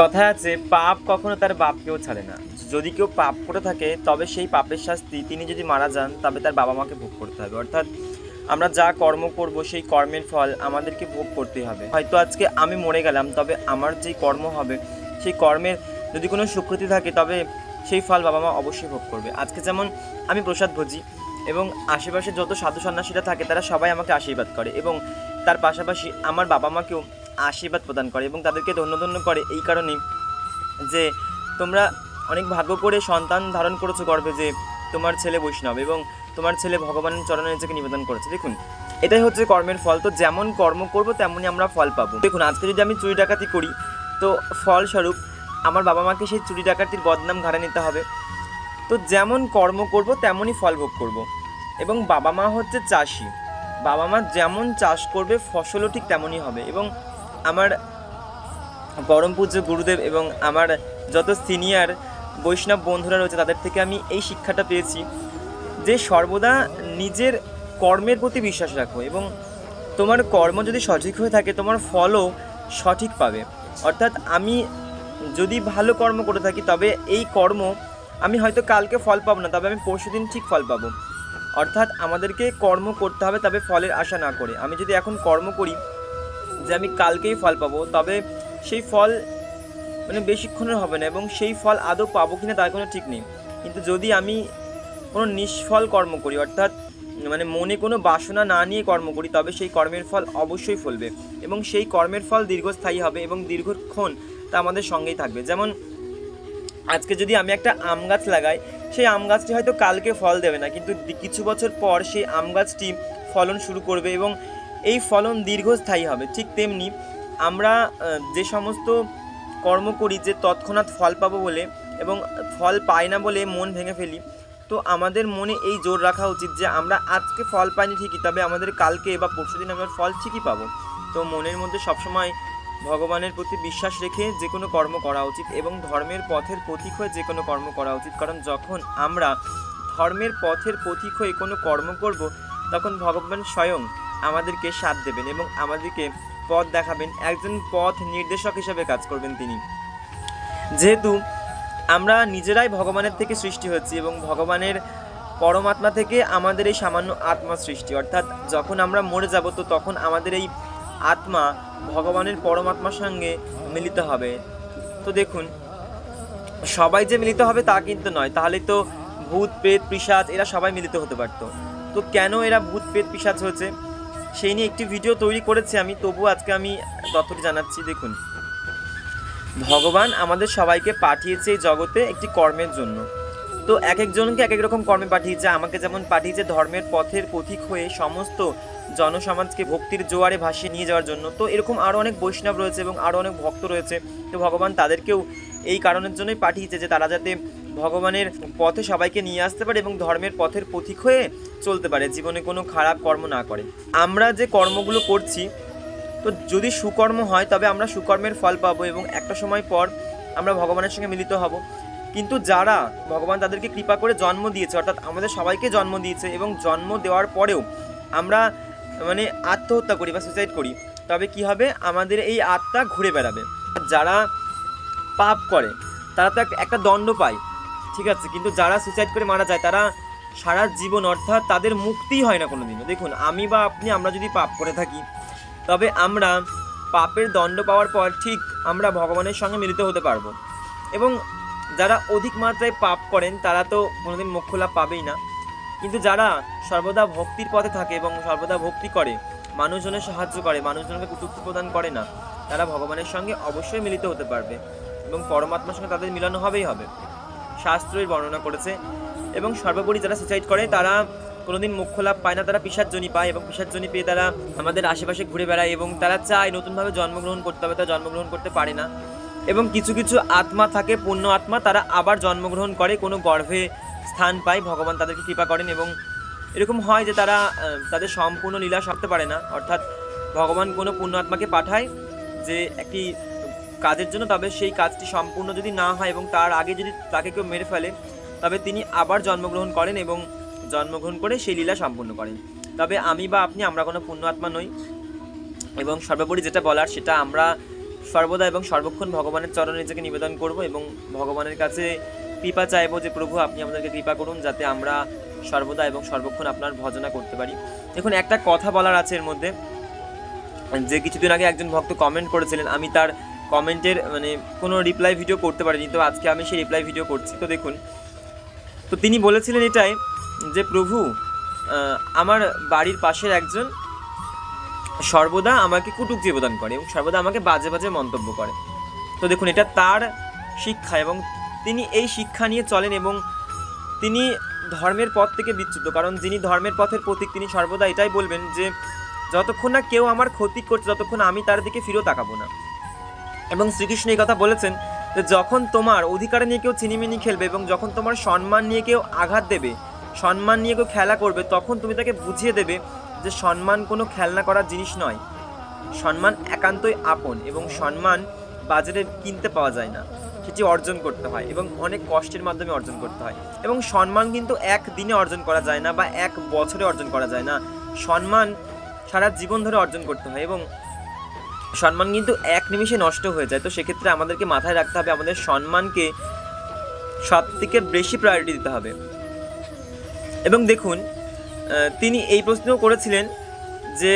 কথা আছে, পাপ কখনো তার বাপকেও ছাড়ে না। যদি কেউ পাপ করে থাকে, তবে সেই পাপের শাস্তি তিনি যদি মারা যান, তবে তার বাবা মাকে ভোগ করতে হবে। অর্থাৎ আমরা যা কর্ম করব, সেই কর্মের ফল আমাদেরকে ভোগ করতেই হবে। হয়তো আজকে আমি মরে গেলাম, তবে আমার যেই কর্ম হবে, সেই কর্মের যদি কোনো সুকৃতি থাকে, তবে সেই ফল বাবা মা অবশ্যই ভোগ করবে। আজকে যেমন আমি প্রসাদ ভোজি এবং আশেপাশে যত সাধু সন্ন্যাসীরা থাকে, তারা সবাই আমাকে আশীর্বাদ করে এবং তার পাশাপাশি আমার বাবা মাকেও আশীর্বাদ প্রদান করে এবং তাদেরকে ধন্য ধন্য করে। এই কারণেই যে তোমরা অনেক ভাগ্য করে সন্তান ধারণ করেছ গর্বে যে তোমার ছেলে বৈষ্ণব এবং তোমার ছেলে ভগবানের চরণে নিজেকে নিবেদন করেছে। দেখুন, এটাই হচ্ছে কর্মের ফল। তো যেমন কর্ম করব, তেমনই আমরা ফল পাবো। দেখুন, আজকে যদি আমি চুরি ডাকাতি করি, তো ফলস্বরূপ আমার বাবা মাকে সেই চুরি ডাকাতির বদনাম ঘাড়ে নিতে হবে। তো যেমন কর্ম করব, তেমনই ফল ভোগ করব। এবং বাবা মা হচ্ছে চাষি। বাবা মা যেমন চাষ করবে, ফসলও ঠিক তেমনই হবে। এবং আমার পরম পূজ্য গুরুদেব এবং আমার যত সিনিয়র বৈষ্ণব বন্ধুরা রয়েছে, তাদের থেকে আমি এই শিক্ষাটা পেয়েছি যে সর্বদা নিজের কর্মের প্রতি বিশ্বাস রাখো এবং তোমার কর্ম যদি সঠিক হয়ে থাকে, তোমার ফলও সঠিক পাবে। অর্থাৎ আমি যদি ভালো কর্ম করে থাকি, তবে এই কর্ম আমি হয়তো কালকে ফল পাবো না, তবে আমি পরশুদিন ঠিক ফল পাবো। অর্থাৎ আমাদেরকে কর্ম করতে হবে, তবে ফলের আশা না করে। আমি যদি এখন কর্ম করি যে আমি কালকেই ফল পাবো, তবে সেই ফল মানে বেশিক্ষণের হবে না এবং সেই ফল আদৌ পাবো কি না তার কোনো ঠিক নেই। কিন্তু যদি আমি কোনো নিষ্ফল কর্ম করি, অর্থাৎ মানে মনে কোনো বাসনা না নিয়ে কর্ম করি, তবে সেই কর্মের ফল অবশ্যই ফলবে এবং সেই কর্মের ফল দীর্ঘস্থায়ী হবে এবং দীর্ঘক্ষণ তা আমাদের সঙ্গেই থাকবে। যেমন আজকে যদি আমি একটা আম গাছ লাগাই, সেই আম গাছটি হয়তো কালকে ফল দেবে না, কিন্তু কিছু বছর পর সেই আম গাছটি ফলন শুরু করবে এবং এই ফলন দীর্ঘস্থায়ী হবে, ঠিক তেমনি আমরা যে সমস্ত কর্ম করি যে তৎক্ষণাৎ ফল পাবো বলে এবং ফল পাই না বলে মন ভেঙে ফেলি, তো আমাদের মনে এই জোর রাখা উচিত যে আমরা আজকে ফল পাইনি ঠিকই, তবে আমাদের কালকে বা পরশুদিন আমরা ফল ঠিকই পাবো। তো মনের মধ্যে সবসময় ভগবানের প্রতি বিশ্বাস রেখে যে কোনো কর্ম করা উচিত এবং ধর্মের পথের পথিক হয়ে যে কোনো কর্ম করা উচিত। কারণ যখন আমরা ধর্মের পথের পথিক হয়ে কোনো কর্ম করব, তখন ভগবান স্বয়ং আমাদেরকে সাথ দেবেন এবং আমাদেরকে পথ দেখাবেন, একজন পথ নির্দেশক হিসেবে কাজ করবেন তিনি। যেহেতু আমরা নিজেরাই ভগবানের থেকে সৃষ্টি হচ্ছি এবং ভগবানের পরমাত্মা থেকে আমাদের এই সামান্য আত্মা সৃষ্টি, অর্থাৎ যখন আমরা মরে যাব তো তখন আমাদের এই আত্মা ভগবানের পরমাত্মার সঙ্গে মিলিত হবে। তো দেখুন, সবাই যে মিলিত হবে তা কিন্তু নয়, তাহলে তো ভূত, প্রেত, পিশাচ এরা সবাই মিলিত হতে পারতো। তো কেন এরা ভূত, প্রেত, পিশাচ হয়েছে? সেই নিয়ে একটি ভিডিও তৈরি করেছি আমি। তবু আজকে আমি তথ্যটি জানাচ্ছি, দেখুন। ভগবান আমাদের সবাইকে পাঠিয়েছে এই জগতে একটি কর্মের জন্য। তো এক একজনকে এক এক রকম কর্মে পাঠিয়েছে। আমাকে যেমন পাঠিয়েছে ধর্মের পথের পথিক হয়ে সমস্ত জনসমাজকে ভক্তির জোয়ারে ভাসিয়ে নিয়ে যাওয়ার জন্য। তো এরকম আরও অনেক বৈষ্ণব রয়েছে এবং আরও অনেক ভক্ত রয়েছে। তো ভগবান তাদেরকেও এই কারণের জন্যই পাঠিয়েছে যে তারা যাতে ভগবানের পথে সবাইকে নিয়ে আসতে পারে এবং ধর্মের পথের পথিক হয়ে চলতে পারে, জীবনে কোনো খারাপ কর্ম না করে। আমরা যে কর্মগুলো করছি, তো যদি সুকর্ম হয়, তবে আমরা সুকর্মের ফল পাবো এবং একটা সময় পর আমরা ভগবানের সঙ্গে মিলিত হব। কিন্তু যারা ভগবান তাদেরকে কৃপা করে জন্ম দিয়েছে, অর্থাৎ আমাদের সবাইকে জন্ম দিয়েছে এবং জন্ম দেওয়ার পরেও আমরা মানে আত্মহত্যা করি বা সুসাইড করি, তবে কি হবে? আমাদের এই আত্মা ঘুরে বেড়াবে। যারা পাপ করে, তারা তো এক- একটা দণ্ড পায়। ঠিক আছে, কিন্তু যারা সুসাইড করে মারা যায়, তারা সারা জীবন, অর্থাৎ তাদের মুক্তিই হয় না কোনো দিনও দেখুন, আমি বা আপনি, আমরা যদি পাপ করে থাকি, তবে আমরা পাপের দণ্ড পাওয়ার পর ঠিক আমরা ভগবানের সঙ্গে মিলিত হতে পারব। এবং যারা অধিক মাত্রায় পাপ করেন, তারা তো কোনোদিন মোক্ষ লাভ পাবেই না। কিন্তু যারা সর্বদা ভক্তির পথে থাকে এবং সর্বদা ভক্তি করে, মানুষজনের সাহায্য করে, মানুষজনকে কুটুক্তি প্রদান করে না, তারা ভগবানের সঙ্গে অবশ্যই মিলিত হতে পারবে এবং পরমাত্মার সঙ্গে তাদের মিলন হবেই হবে। শাস্ত্রই বর্ণনা করেছে। এবং সর্বোপরি যারা সুসাইড করে, তারা কোনোদিন মোক্ষ লাভ পায় না, তারা পিসার্জনী পায় এবং পিসার্জনী পেয়ে তারা আমাদের আশেপাশে ঘুরে বেড়ায় এবং তারা চায় নতুনভাবে জন্মগ্রহণ করতে হবে, তারা জন্মগ্রহণ করতে পারে না। এবং কিছু কিছু আত্মা থাকে, পূর্ণ আত্মা, তারা আবার জন্মগ্রহণ করে, কোনো গর্ভে স্থান পায়, ভগবান তাদেরকে কৃপা করেন এবং এরকম হয় যে তারা তাদের সম্পূর্ণ লীলা সারতে পারে না। অর্থাৎ ভগবান কোনো পূর্ণ আত্মাকে পাঠায় যে একটি কাজের জন্য, তবে সেই কাজটি সম্পূর্ণ যদি না হয় এবং তার আগে যদি তাকে কেউ মেরে ফেলে, তবে তিনি আবার জন্মগ্রহণ করেন এবং জন্মগ্রহণ করে সেই লীলা সম্পূর্ণ করেন। তবে আমি বা আপনি, আমরা কোনো পূর্ণ আত্মা নই এবং সর্বোপরি যেটা বলার সেটা আমরা সর্বদা এবং সর্বক্ষণ ভগবানের চরণে নিজেকে নিবেদন করব এবং ভগবানের কাছে কৃপা চাইব যে, প্রভু, আপনি আমাদেরকে কৃপা করুন যাতে আমরা সর্বদা এবং সর্বক্ষণ আপনার ভজনা করতে পারি। দেখুন, একটা কথা বলার আছে এর মধ্যে। যে কিছুদিন আগে একজন ভক্ত কমেন্ট করেছিলেন, আমি তার কমেন্টের মানে কোনো রিপ্লাই ভিডিও করতে পারিনি, তো আজকে আমি সেই রিপ্লাই ভিডিও করছি। তো দেখুন, তো তিনি বলেছিলেন এটাই যে, প্রভু আমার বাড়ির পাশের একজন সর্বদা আমাকে কুটুক জীবদান করে এবং সর্বদা আমাকে বাজে বাজে মন্তব্য করে। তো দেখুন, এটা তার শিক্ষা এবং তিনি এই শিক্ষা নিয়ে চলেন এবং তিনি ধর্মের পথ থেকে বিচ্যুত। কারণ যিনি ধর্মের পথের প্রতীক, তিনি সর্বদা এটাই বলবেন যে, যতক্ষণ না কেউ আমার ক্ষতি করছে, ততক্ষণ আমি তার দিকে ফিরেও তাকাবো না। এবং শ্রীকৃষ্ণ এই কথা বলেছেন যে যখন তোমার অধিকার নিয়ে কেউ চিনিমিনি খেলবে এবং যখন তোমার সম্মান নিয়ে কেউ আঘাত দেবে, সম্মান নিয়ে কেউ খেলা করবে, তখন তুমি তাকে বুঝিয়ে দেবে যে সম্মান কোনো খেলনা করার জিনিস নয়। সম্মান একান্তই আপন এবং সম্মান বাজারে কিনতে পাওয়া যায় না। সেটি অর্জন করতে হয় এবং অনেক কষ্টের মাধ্যমে অর্জন করতে হয়। এবং সম্মান কিন্তু এক দিনে অর্জন করা যায় না বা এক বছরে অর্জন করা যায় না। সম্মান সারা জীবন ধরে অর্জন করতে হয় এবং সম্মান কিন্তু এক নিমিষে নষ্ট হয়ে যায়। তো সেক্ষেত্রে আমাদেরকে মাথায় রাখতে হবে, আমাদের সম্মানকে সব থেকে বেশি প্রায়োরিটি দিতে হবে। এবং দেখুন তিনি এই প্রশ্নও করেছিলেন যে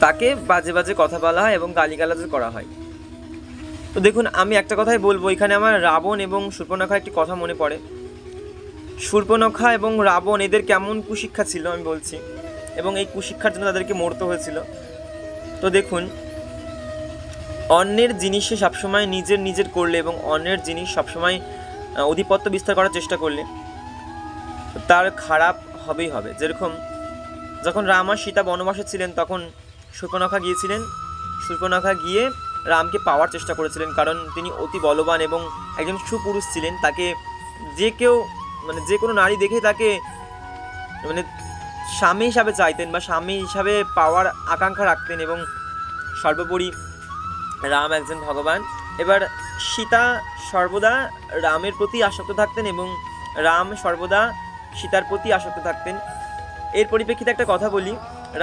তাকে বাজে বাজে কথা বলা হয় এবং গালিগালাজ করা হয়। তো দেখুন, আমি একটা কথাই বলব, এখানে আমার রাবণ এবং সূর্পনখা একটি কথা মনে পড়ে। সূর্পনখা এবং রাবণ, এদের কেমন কুশিক্ষা ছিল আমি বলছি। এবং এই কুশিক্ষার জন্য তাদেরকে মরতে হয়েছিল। তো দেখুন অন্যের জিনিসে সবসময় নিজের নিজের করলে এবং অন্যের জিনিস সবসময় আহ, আধিপত্য বিস্তার করার চেষ্টা করলে তার খারাপ হবেই হবে। যেরকম যখন রাম আর সীতা বনবাসে ছিলেন তখন সুর্পনখা গিয়েছিলেন। সুর্পনখা গিয়ে রামকে পাওয়ার চেষ্টা করেছিলেন কারণ তিনি অতি বলবান এবং একজন সুপুরুষ ছিলেন। তাকে যে কেউ মানে যে কোনো নারী দেখে তাকে মানে স্বামী হিসাবে চাইতেন বা স্বামী হিসাবে পাওয়ার আকাঙ্ক্ষা রাখতেন এবং সর্বোপরি রাম একজন ভগবান। এবার সীতা সর্বদা রামের প্রতি আসক্ত থাকতেন এবং রাম সর্বদা সীতার প্রতি আসক্ত থাকতেন। এর পরিপ্রেক্ষিতে একটা কথা বলি,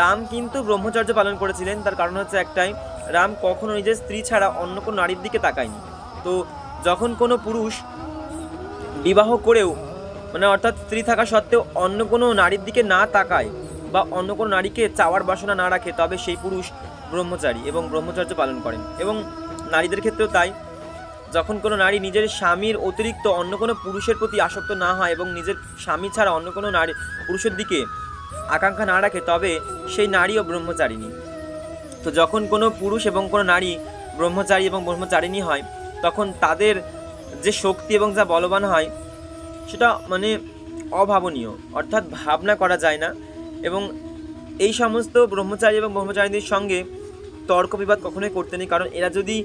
রাম কিন্তু ব্রহ্মচর্য পালন করেছিলেন, তার কারণ হচ্ছে একটাই, রাম কখনো নিজের স্ত্রী ছাড়া অন্য কোনো নারীর দিকে তাকায়নি। তো যখন কোনো পুরুষ বিবাহ করেও মানে অর্থাৎ স্ত্রী থাকা সত্ত্বেও অন্য কোনো নারীর দিকে না তাকায় বা অন্য কোনো নারীকে চাওয়ার বাসনা না রাখে, তবে সেই পুরুষ ব্রহ্মচারী এবং ব্রহ্মচর্য পালন করেন। এবং নারীদের ক্ষেত্রেও তাই। যখন কোনো নারী নিজের স্বামীর অতিরিক্ত অন্য কোনো পুরুষের প্রতি আসক্ত না হয় এবং নিজের স্বামী ছাড়া অন্য কোনো নারী পুরুষের দিকে আকাঙ্ক্ষা না রাখে, তবে সেই নারীও ব্রহ্মচারিণী। তো যখন কোনো পুরুষ এবং কোনো নারী ব্রহ্মচারী এবং ব্রহ্মচারিণী হয়, তখন তাদের যে শক্তি এবং যা বলবান হয় সেটা মানে অভাবনীয়, অর্থাৎ ভাবনা করা যায় না। এবং এই সমস্ত ব্রহ্মচারী এবং ব্রহ্মচারীদের সঙ্গে তর্ক বিবাদ কখনোই করতে নেই, কারণ এরা যদি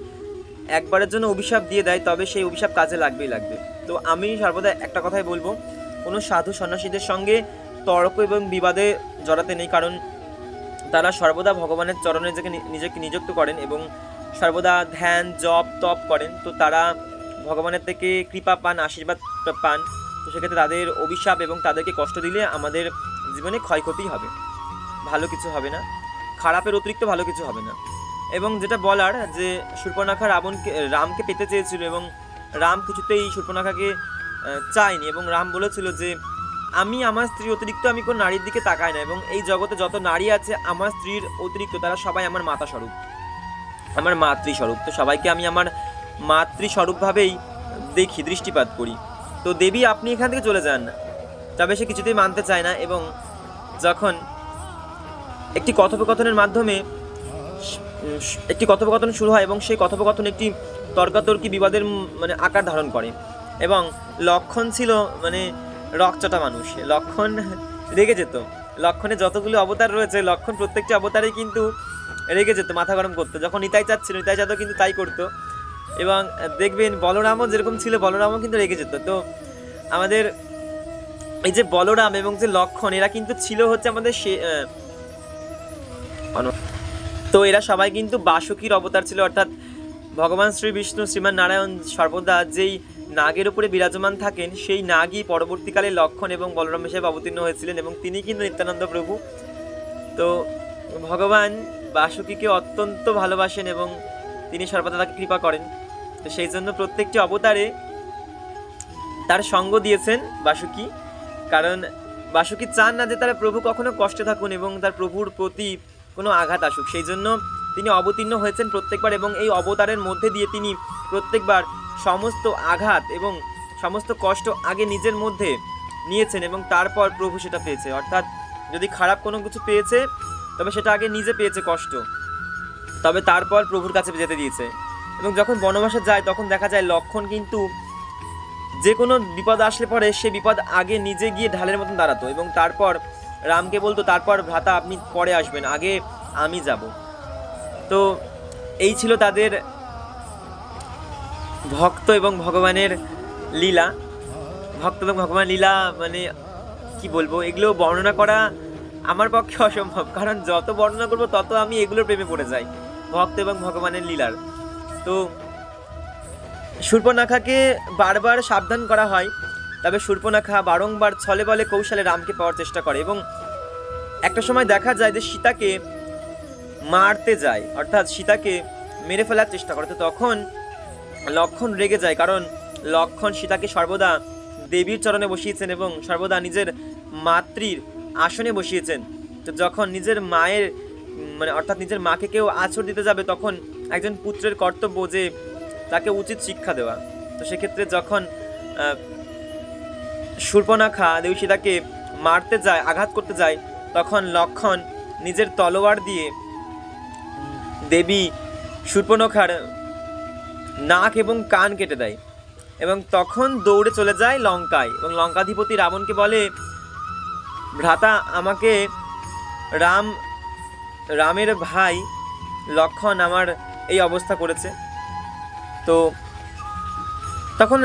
একবারের জন্য অভিশাপ দিয়ে দেয়, তবে সেই অভিশাপ কাজে লাগবেই লাগবে। তো আমি সর্বদা একটা কথাই বলব, কোনো সাধু সন্ন্যাসীদের সঙ্গে তর্ক এবং বিবাদে জড়াতে নেই, কারণ তারা সর্বদা ভগবানের চরণে নিজেকে নিজেকে নিযুক্ত করেন এবং সর্বদা ধ্যান, জপ, তপ করেন। তো তারা ভগবানের থেকে কৃপা পান, আশীর্বাদ পান। তো সেক্ষেত্রে তাদের অভিশাপ এবং তাদেরকে কষ্ট দিলে আমাদের জীবনে ক্ষয়ক্ষতি হবে। ভালো কিছু হবে না। খারাপের অতিরিক্ত ভালো কিছু হবে না। এবং যেটা বলার যে সূর্পনাখা রাবণকে রামকে পেতে চেয়েছিল এবং রাম কিছুতেই সূর্পনাখাকে চায়নি এবং রাম বলেছিল যে, আমি আমার স্ত্রীর অতিরিক্ত আমি কোনো নারীর দিকে তাকাই না এবং এই জগতে যত নারী আছে, আমার স্ত্রীর অতিরিক্ত তারা সবাই আমার মাতা স্বরূপ আমার মাতৃস্বরূপ। তো সবাইকে আমি আমার মাতৃস্বরূপভাবেই দেখি, দৃষ্টিপাত করি। তো দেবী, আপনি এখান থেকে চলে যান। তবে সে কিছুতেই মানতে চায় না এবং যখন একটি কথোপকথনের মাধ্যমে একটি কথোপকথন শুরু হয় এবং সেই কথোপকথন একটি তর্কাতর্কি বিবাদের মানে আকার ধারণ করে এবং লক্ষণ ছিল মানে রকচটা মানুষ। লক্ষণ রেগে যেত। লক্ষণে যতগুলো অবতার রয়েছে, লক্ষণ প্রত্যেকটি অবতারে কিন্তু রেগে যেত, মাথা গরম করতো। যখন নিতাই চাচ্ছিল, নিতাই চাঁদও কিন্তু তাই করতো। এবং দেখবেন বলরামও যেরকম ছিল, বলরামও কিন্তু রেগে যেত। তো আমাদের এই যে বলরাম এবং যে লক্ষণ, এরা কিন্তু ছিল হচ্ছে আমাদের সে তো এরা সবাই কিন্তু বাসুকীর অবতার ছিল, অর্থাৎ ভগবান শ্রী বিষ্ণু, শ্রীমান নারায়ণ সর্বদা যেই নাগের উপরে বিরাজমান থাকেন, সেই নাগই পরবর্তীকালে লক্ষণ এবং বলরাম হিসেবে অবতীর্ণ হয়েছিলেন এবং তিনি কিন্তু নিত্যানন্দ প্রভু। তো ভগবান বাসুকীকে অত্যন্ত ভালোবাসেন এবং তিনি সর্বদা তাকে কৃপা করেন। তো সেই জন্য প্রত্যেকটি অবতারে তার সঙ্গ দিয়েছেন বাসুকি। কারণ বাসুকি চান না যে তার প্রভু কখনো কষ্টে থাকুন এবং তার প্রভুর প্রতি কোনো আঘাত আসুক। সেই জন্য তিনি অবতীর্ণ হয়েছেন প্রত্যেকবার এবং এই অবতারের মধ্যে দিয়ে তিনি প্রত্যেকবার সমস্ত আঘাত এবং সমস্ত কষ্ট আগে নিজের মধ্যে নিয়েছেন এবং তারপর প্রভু সেটা পেয়েছে। অর্থাৎ যদি খারাপ কোনো কিছু পেয়েছে, তবে সেটা আগে নিজে পেয়েছে কষ্ট। তবে তারপর প্রভুর কাছে যেতে দিয়েছে। এবং যখন বনবাসে যায়, তখন দেখা যায় লক্ষণ কিন্তু যে কোনো বিপদ আসলে পরে সে বিপদ আগে নিজে গিয়ে ঢালের মতন দাঁড়াতো এবং তারপর রামকে বলতো, তারপর ভ্রাতা, আপনি পরে আসবেন, আগে আমি যাব। তো এই ছিল তাদের ভক্ত এবং ভগবানের লীলা। ভক্ত এবং ভগবান লীলা মানে কি বলব, এগুলো বর্ণনা করা আমার পক্ষে অসম্ভব। কারণ যত বর্ণনা করব, তত আমি এগুলোর প্রেমে পড়ে যাই। ভক্ত এবং ভগবানের লীলার। তো শূর্পনাখাকে বারবার সাবধান করা হয়, তবে শূর্পনাখা বারংবার ছলে বলে কৌশলে রামকে পাওয়ার চেষ্টা করে এবং একটা সময় দেখা যায় যে সীতাকে মারতে যায়, অর্থাৎ সীতাকে মেরে ফেলার চেষ্টা করে। তো তখন লক্ষণ রেগে যায়, কারণ লক্ষণ সীতাকে সর্বদা দেবীর চরণে বসিয়েছেন এবং সর্বদা নিজের মাতৃর আসনে বসিয়েছেন। তো যখন নিজের মায়ের মানে অর্থাৎ নিজের মাকে কেউ আছর দিতে যাবে তখন একজন পুত্রের কর্তব্য যে তাকে উচিত শিক্ষা দেওয়া। তো সেক্ষেত্রে যখন শূর্পণাখা দেবী সীতাকে মারতে যায়, আঘাত করতে যায়, তখন লক্ষণ নিজের তলোয়ার দিয়ে দেবী শূর্পণখার নাক এবং কান কেটে দেয় এবং তখন দৌড়ে চলে যায় লঙ্কায় এবং লঙ্কাধিপতি রাবণকে বলে, ভ্রাতা, আমাকে রাম রামের ভাই লক্ষণ আমার এই অবস্থা করেছে। তো তখন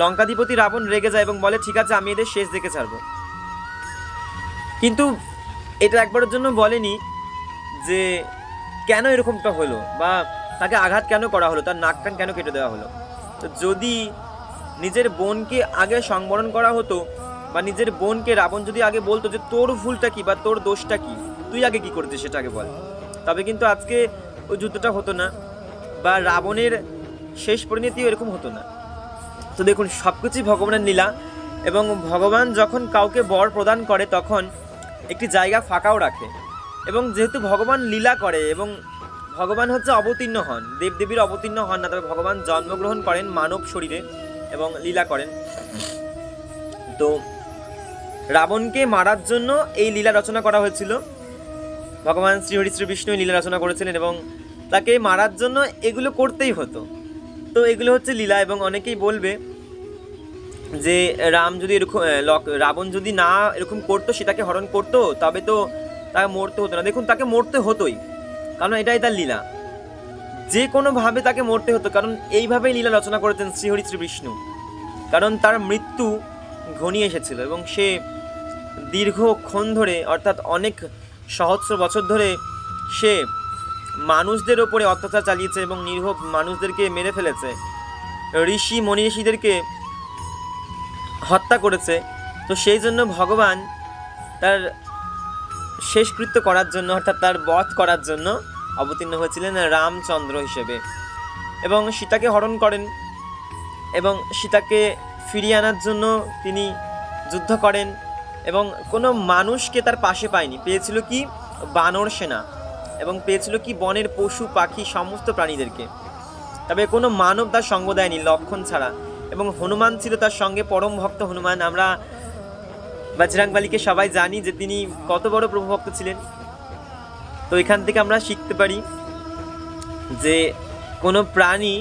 লঙ্কাধিপতি রাবণ রেগে যায় এবং বলে, ঠিক আছে, আমি এদের শেষ দেখে ছাড়ব। কিন্তু এটা একবারের জন্য বলেনি যে কেন এরকমটা হলো বা তাকে আঘাত কেন করা হলো, তার নাক কান কেন কেটে দেওয়া হলো। তো যদি নিজের বোনকে আগে সংবরণ করা হতো বা নিজের বোনকে রাবণ যদি আগে বলতো যে তোর ভুলটা কি বা তোর দোষটা কি, তুই আগে কি করেছিস সেটা আগে বল। তবে কিন্তু আজকে ওই যুদ্ধটা হতো না বা রাবণের শেষ পরিণতিও এরকম হতো না। তো দেখুন সব কিছুই ভগবানের লীলা এবং ভগবান যখন কাউকে বর প্রদান করে তখন একটি জায়গা ফাঁকাও রাখে এবং যেহেতু ভগবান লীলা করে এবং ভগবান হচ্ছে অবতীর্ণ হন, দেবদেবীর অবতীর্ণ হন না, তবে ভগবান জন্মগ্রহণ করেন মানব শরীরে এবং লীলা করেন। তো রাবণকে মারার জন্য এই লীলা রচনা করা হয়েছিল। ভগবান শ্রীহরি শ্রী বিষ্ণু লীলা রচনা করেছিলেন এবং তাকে মারার জন্য এগুলো করতেই হতো। তো এগুলো হচ্ছে লীলা এবং অনেকেই বলবে যে রাম যদি এরকম রাবণ যদি না এরকম করতো, সীতাকে হরণ করতো, তবে তো তাকে মরতে হতো না। দেখুন, তাকে মরতে হতোই, কারণ এটাই তার লীলা। যে কোনোভাবে তাকে মরতে হতো, কারণ এইভাবেই লীলা রচনা করেছেন শ্রীহরি শ্রী বিষ্ণু। কারণ তার মৃত্যু ঘনিয়ে এসেছিল এবং সে দীর্ঘক্ষণ ধরে, অর্থাৎ অনেক সহস্র বছর ধরে, সে মানুষদের ওপরে অত্যাচার চালিয়েছে এবং নিরীহ মানুষদেরকে মেরে ফেলেছে। ঋষি, মনি ঋষিদেরকে হত্যা করেছে। তো সেই জন্য ভগবান তার শেষকৃত্য করার জন্য, অর্থাৎ তার বধ করার জন্য অবতীর্ণ হয়েছিলেন রামচন্দ্র হিসেবে। এবং সীতাকে হরণ করেন এবং সীতাকে ফিরিয়ে আনার জন্য তিনি যুদ্ধ করেন। এবং কোনো মানুষকে তার পাশে পায়নি। পেয়েছিল কি? বানর সেনা এবং পেয়েছিল কি? বনের পশু, পাখি, সমস্ত প্রাণীদেরকে। তবে কোনো মানব তার সঙ্গ দেয়নি লক্ষণ ছাড়া এবং হনুমান ছিল তার সঙ্গে পরম ভক্ত হনুমান। আমরা বজরাংবালিকে সবাই জানি যে তিনি কত বড় প্রভুভক্ত ছিলেন। তো এখান থেকে আমরা শিখতে পারি যে কোনো প্রাণী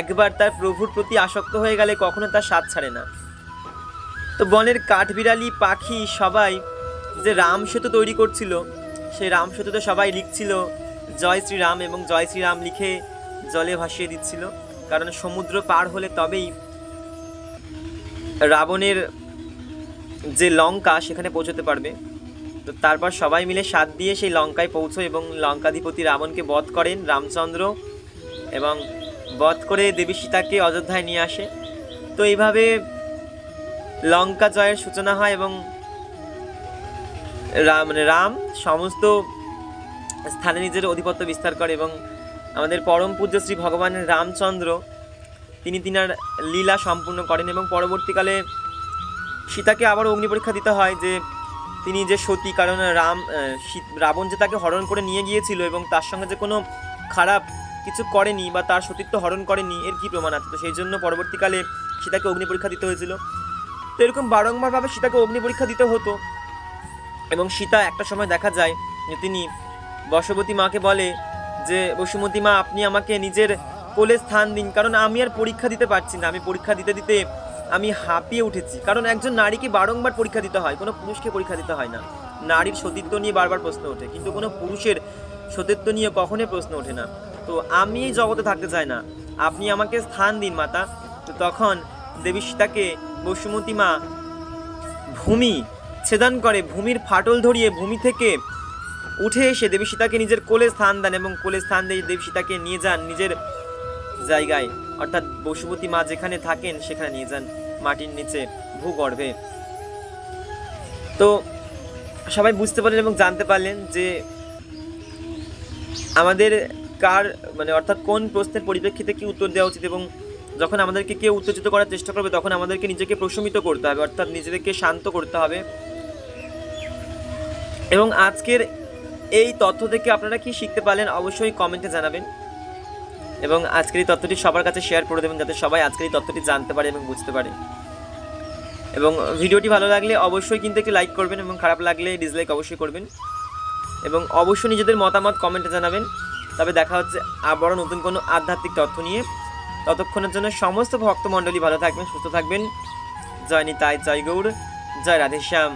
একবার তার প্রভুর প্রতি আসক্ত হয়ে গেলে কখনো তার স্বাদ ছাড়ে না। তো বনের কাঠবিড়ালি, পাখি সবাই যে রাম সেতু তৈরি করছিল, সেই রাম সেতুতে সবাই লিখছিল, জয় শ্রীরাম এবং জয় শ্রীরাম লিখে জলে ভাসিয়ে দিচ্ছিল। কারণ সমুদ্র পার হলে তবেই রাবণের যে লঙ্কা সেখানে পৌঁছতে পারবে। তো তারপর সবাই মিলে সাত দিয়ে সেই লঙ্কায় পৌঁছয় এবং লঙ্কাধিপতি রাবণকে বধ করেন রামচন্দ্র এবং বধ করে দেবী সীতাকে অযোধ্যায় নিয়ে আসে। তো এইভাবে লঙ্কা জয়ের সূচনা হয় এবং রাম মানে রাম সমস্ত স্থানে নিজের অধিপত্য বিস্তার করে এবং আমাদের পরম পূজ্য শ্রী ভগবান রামচন্দ্র তিনি তিনার লীলা সম্পূর্ণ করেন এবং পরবর্তীকালে সীতাকে আবার অগ্নি পরীক্ষা দিতে হয় যে তিনি যে সতী, কারণ রাম রাবণ যে তাকে হরণ করে নিয়ে গিয়েছিল এবং তার সঙ্গে যে কোনো খারাপ কিছু করেনি বা তার সতীত্ব হরণ করেনি, এর কি প্রমাণ আছে? তো সেই জন্য পরবর্তীকালে সীতাকে অগ্নি পরীক্ষা দিতে হয়েছিল। তো এরকম বারংবারভাবে সীতাকে অগ্নি পরীক্ষা দিতে হতো। এবং সীতা একটা সময় দেখা যায় যে তিনি বশবতী মাকে বলে যে, বসুমতী মা, আপনি আমাকে নিজের কোলে স্থান দিন, কারণ আমি আর পরীক্ষা দিতে পারছি না। আমি পরীক্ষা দিতে দিতে আমি হাঁপিয়ে উঠেছি। কারণ একজন নারীকে বারংবার পরীক্ষা দিতে হয়, কোনো পুরুষকে পরীক্ষা দিতে হয় না। নারীর সতীত্ব নিয়ে বারবার প্রশ্ন ওঠে, কিন্তু কোনো পুরুষের সতীত্ব নিয়ে কখনোই প্রশ্ন ওঠে না। তো আমি এই জগতে থাকতে চাই না। আপনি আমাকে স্থান দিন, মাতা। তো তখন দেবী সীতাকে বসুমতী মা ভূমি ছেদান করে, ভূমির ফাটল ধরিয়ে ভূমি থেকে উঠে এসে দেবী সীতাকে নিজের কোলে স্থান দেন এবং কোলে স্থান দিয়ে দেবী সীতাকে নিয়ে যান নিজের জায়গায়। অর্থাৎ বসুমতী মা যেখানে থাকেন, সেখানে নিয়ে যান মাটির নিচে ভূগর্ভে। তো সবাই বুঝতে পারলেন এবং জানতে পারলেন যে আমাদের কার মানে অর্থাৎ কোন প্রশ্নের পরিপ্রেক্ষিতে কি উত্তর দেওয়া উচিত এবং যখন আমাদেরকে কেউ উত্তেজিত করার চেষ্টা করবে, তখন আমাদেরকে নিজেকে প্রশমিত করতে হবে, অর্থাৎ নিজেদেরকে শান্ত করতে হবে। এবং আজকের এই তথ্য থেকে আপনারা কি শিখতে পারলেন, অবশ্যই কমেন্টে জানাবেন। এবং আজকের এই তথ্যটি সবার কাছে শেয়ার করে দেবেন, যাতে সবাই আজকের এই তথ্যটি জানতে পারে এবং বুঝতে পারে। এবং ভিডিওটি ভালো লাগলে অবশ্যই কিন্তু একটি লাইক করবেন এবং খারাপ লাগলে ডিসলাইক অবশ্যই করবেন। এবং অবশ্যই নিজেদের মতামত কমেন্টে জানাবেন। তবে দেখা হচ্ছে আবারও নতুন কোনো আধ্যাত্মিক তথ্য নিয়ে। ততক্ষণের জন্য সমস্ত ভক্তমণ্ডলী ভালো থাকবেন সুস্থ থাকবেন। জয় নিতাই জয় গৌর জয় রাধেশ্যাম।